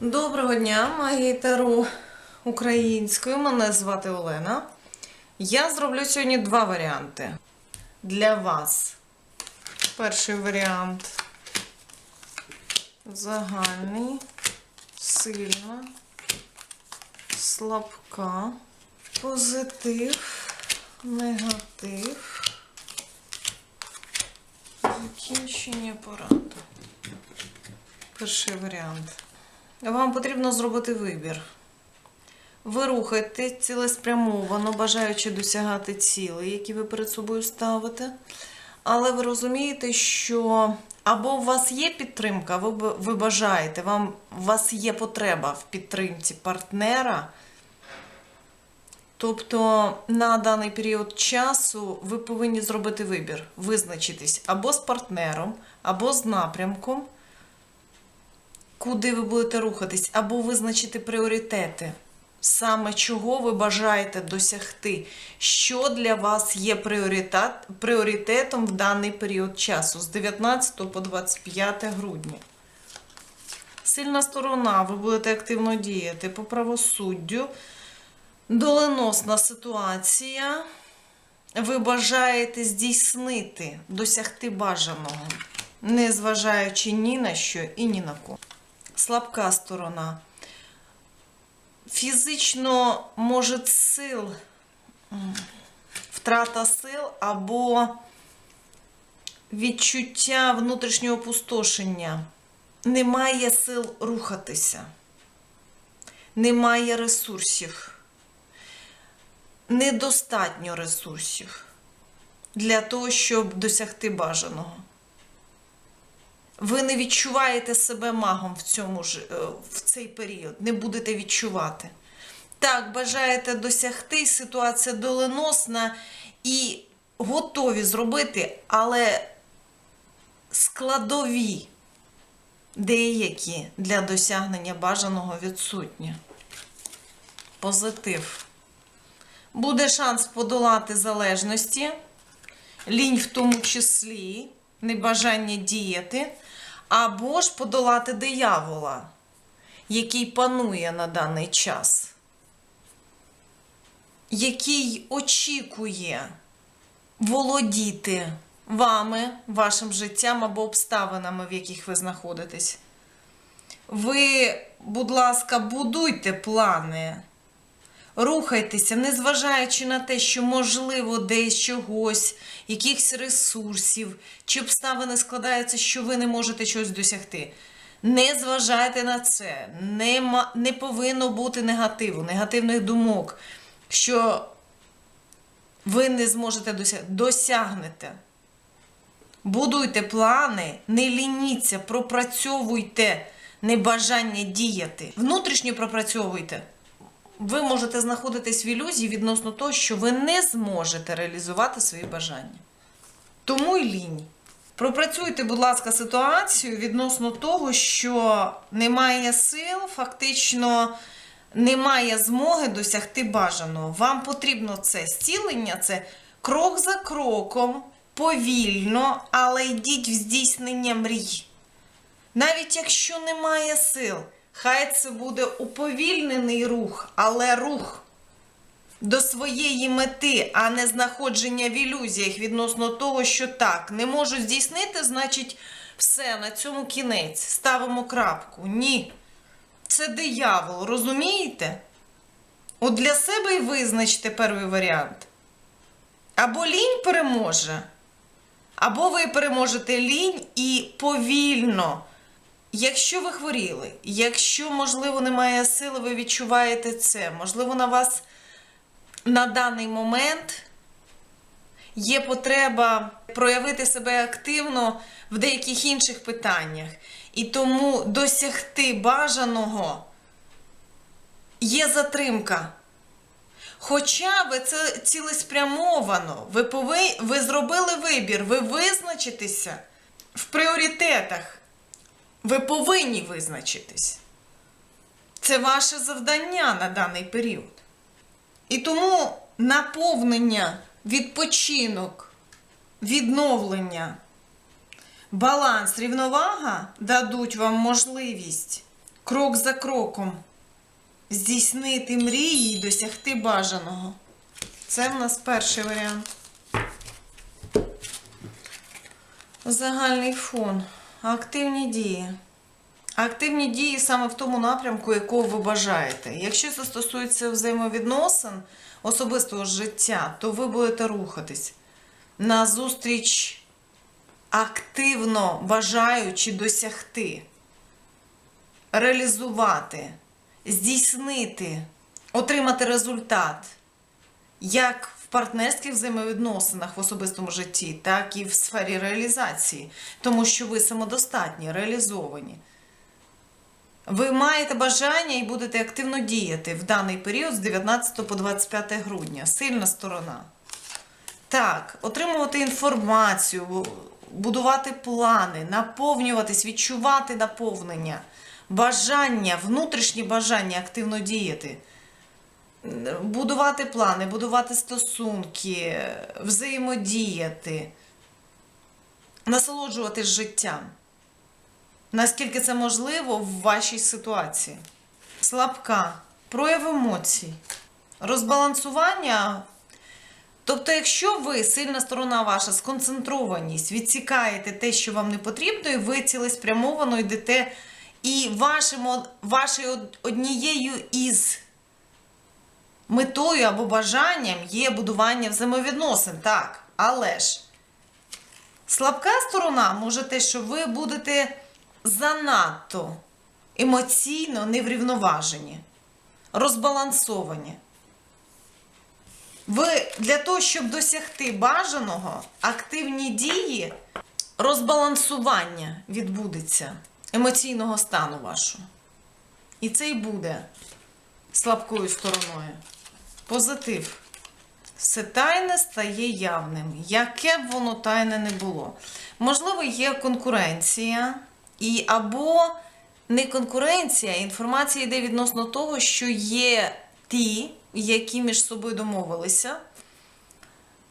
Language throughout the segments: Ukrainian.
Доброго дня, магії Таро українською. Мене звати Олена. Я зроблю сьогодні два варіанти для вас. Перший варіант загальний, сильна, слабка, позитив, негатив, закінчення поради. Перший варіант. Вам потрібно зробити вибір. Ви рухаєте цілеспрямовано, бажаючи досягати цілей, які ви перед собою ставите. Але ви розумієте, що або у вас є підтримка, ви, ви бажаєте, вам, у вас є потреба в підтримці партнера. Тобто на даний період часу ви повинні зробити вибір, визначитись або з партнером, або з напрямком куди ви будете рухатись, або визначити пріоритети, саме чого ви бажаєте досягти, що для вас є пріоритет, пріоритетом в даний період часу з 19 по 25 грудня. Сильна сторона, ви будете активно діяти по правосуддю. Доленосна ситуація. Ви бажаєте здійснити, досягти бажаного, не зважаючи ні на що і ні на кого слабка сторона. Фізично, може, сил, втрата сил або відчуття внутрішнього опустошення. Немає сил рухатися, немає ресурсів, недостатньо ресурсів для того, щоб досягти бажаного. Ви не відчуваєте себе магом в цьому ж е, в цей період, не будете відчувати. Так, бажаєте досягти, ситуація доленосна і готові зробити, але складові деякі для досягнення бажаного відсутні. Позитив. Буде шанс подолати залежності, лінь в тому числі, небажання діяти, або ж подолати диявола, який панує на даний час, який очікує володіти вами, вашим життям або обставинами, в яких ви знаходитесь. Ви, будь ласка, будуйте плани. Рухайтеся, незважаючи на те, що можливо десь чогось, якихось ресурсів, чи обставини складаються, що ви не можете щось досягти. Не зважайте на це. Нема, не повинно бути негативу, негативних думок, що ви не зможете досягти. Досягнете. Будуйте плани, не лініться, пропрацьовуйте небажання діяти. Внутрішньо пропрацьовуйте ви можете знаходитись в ілюзії відносно того, що ви не зможете реалізувати свої бажання. Тому й лінь. Пропрацюйте, будь ласка, ситуацію відносно того, що немає сил, фактично немає змоги досягти бажаного. Вам потрібно це зцілення, це крок за кроком, повільно, але йдіть в здійснення мрій. Навіть якщо немає сил, хай це буде уповільнений рух, але рух до своєї мети, а не знаходження в ілюзіях відносно того, що так, не можу здійснити, значить, все, на цьому кінець. Ставимо крапку. Ні. Це диявол, розумієте? От для себе і визначте перший варіант. Або лінь переможе, або ви переможете лінь і повільно. Якщо ви хворіли, якщо, можливо, немає сили, ви відчуваєте це, можливо, на вас на даний момент є потреба проявити себе активно в деяких інших питаннях. І тому досягти бажаного є затримка. Хоча ви це цілеспрямовано, ви, пови... ви зробили вибір, ви визначитеся в пріоритетах. Ви повинні визначитись. Це ваше завдання на даний період. І тому наповнення, відпочинок, відновлення, баланс, рівновага дадуть вам можливість крок за кроком здійснити мрії і досягти бажаного. Це в нас перший варіант. Загальний фон. Активні дії. Активні дії саме в тому напрямку, якого ви бажаєте. Якщо це стосується взаємовідносин особистого життя, то ви будете рухатись на зустріч активно бажаючи досягти, реалізувати, здійснити, отримати результат як партнерських взаємовідносинах в особистому житті, так і в сфері реалізації, тому що ви самодостатні, реалізовані. Ви маєте бажання і будете активно діяти в даний період з 19 по 25 грудня. Сильна сторона. Так, отримувати інформацію, будувати плани, наповнюватись, відчувати наповнення, бажання, внутрішні бажання активно діяти. Будувати плани, будувати стосунки, взаємодіяти, насолоджуватись життям. Наскільки це можливо в вашій ситуації? Слабка, прояв емоцій, розбалансування. Тобто, якщо ви, сильна сторона ваша, сконцентрованість, відсікаєте те, що вам не потрібно, і ви цілеспрямовано йдете, і вашим, вашою однією із метою або бажанням є будування взаємовідносин, так, але ж слабка сторона може те, що ви будете занадто емоційно неврівноважені, розбалансовані. Ви для того, щоб досягти бажаного, активні дії, розбалансування відбудеться емоційного стану вашого. І це і буде слабкою стороною. Позитив. Все тайне стає явним, яке б воно тайне не було. Можливо, є конкуренція, і або не конкуренція, інформація йде відносно того, що є ті, які між собою домовилися,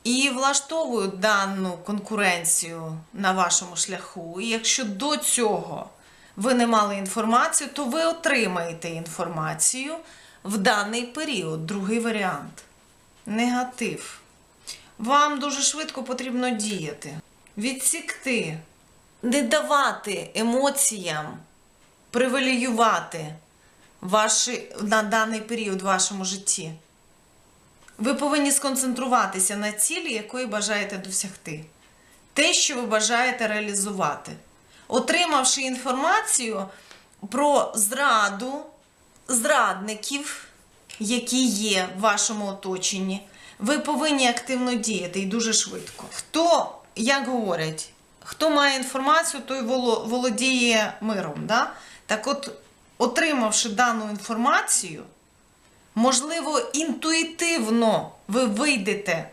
і влаштовують дану конкуренцію на вашому шляху. І якщо до цього ви не мали інформацію, то ви отримаєте інформацію в даний період. Другий варіант. Негатив. Вам дуже швидко потрібно діяти, відсікти, не давати емоціям привілеювати ваші, на даний період в вашому житті. Ви повинні сконцентруватися на цілі, якої бажаєте досягти. Те, що ви бажаєте реалізувати. Отримавши інформацію про зраду зрадників, які є в вашому оточенні, ви повинні активно діяти і дуже швидко. Хто, як говорять, хто має інформацію, той володіє миром. Да? Так от, отримавши дану інформацію, можливо, інтуїтивно ви вийдете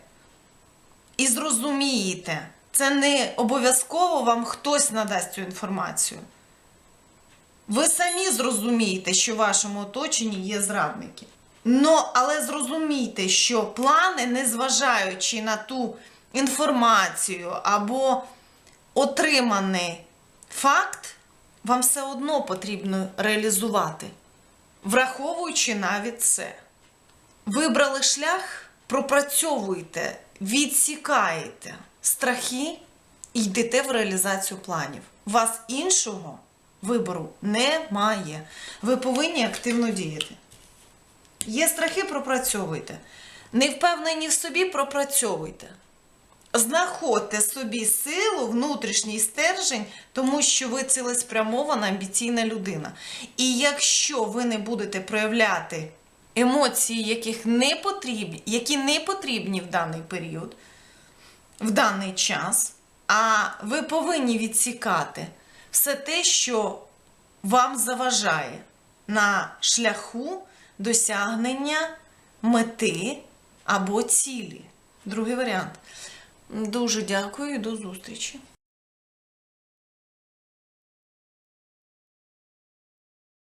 і зрозумієте. Це не обов'язково вам хтось надасть цю інформацію. Ви самі зрозумієте, що в вашому оточенні є зрадники. Но, але зрозумійте, що плани, незважаючи на ту інформацію або отриманий факт, вам все одно потрібно реалізувати, враховуючи навіть це. Вибрали шлях, пропрацьовуйте, відсікаєте страхи і йдете в реалізацію планів. Вас іншого вибору немає. Ви повинні активно діяти. Є страхи, пропрацьовуйте. Не впевнені в собі, пропрацьовуйте. Знаходьте собі силу, внутрішній стержень, тому що ви цілеспрямована, амбіційна людина. І якщо ви не будете проявляти емоції, яких не потрібні, які не потрібні в даний період, в даний час, а ви повинні відсікати все те, що вам заважає на шляху досягнення мети або цілі. Другий варіант. Дуже дякую і до зустрічі.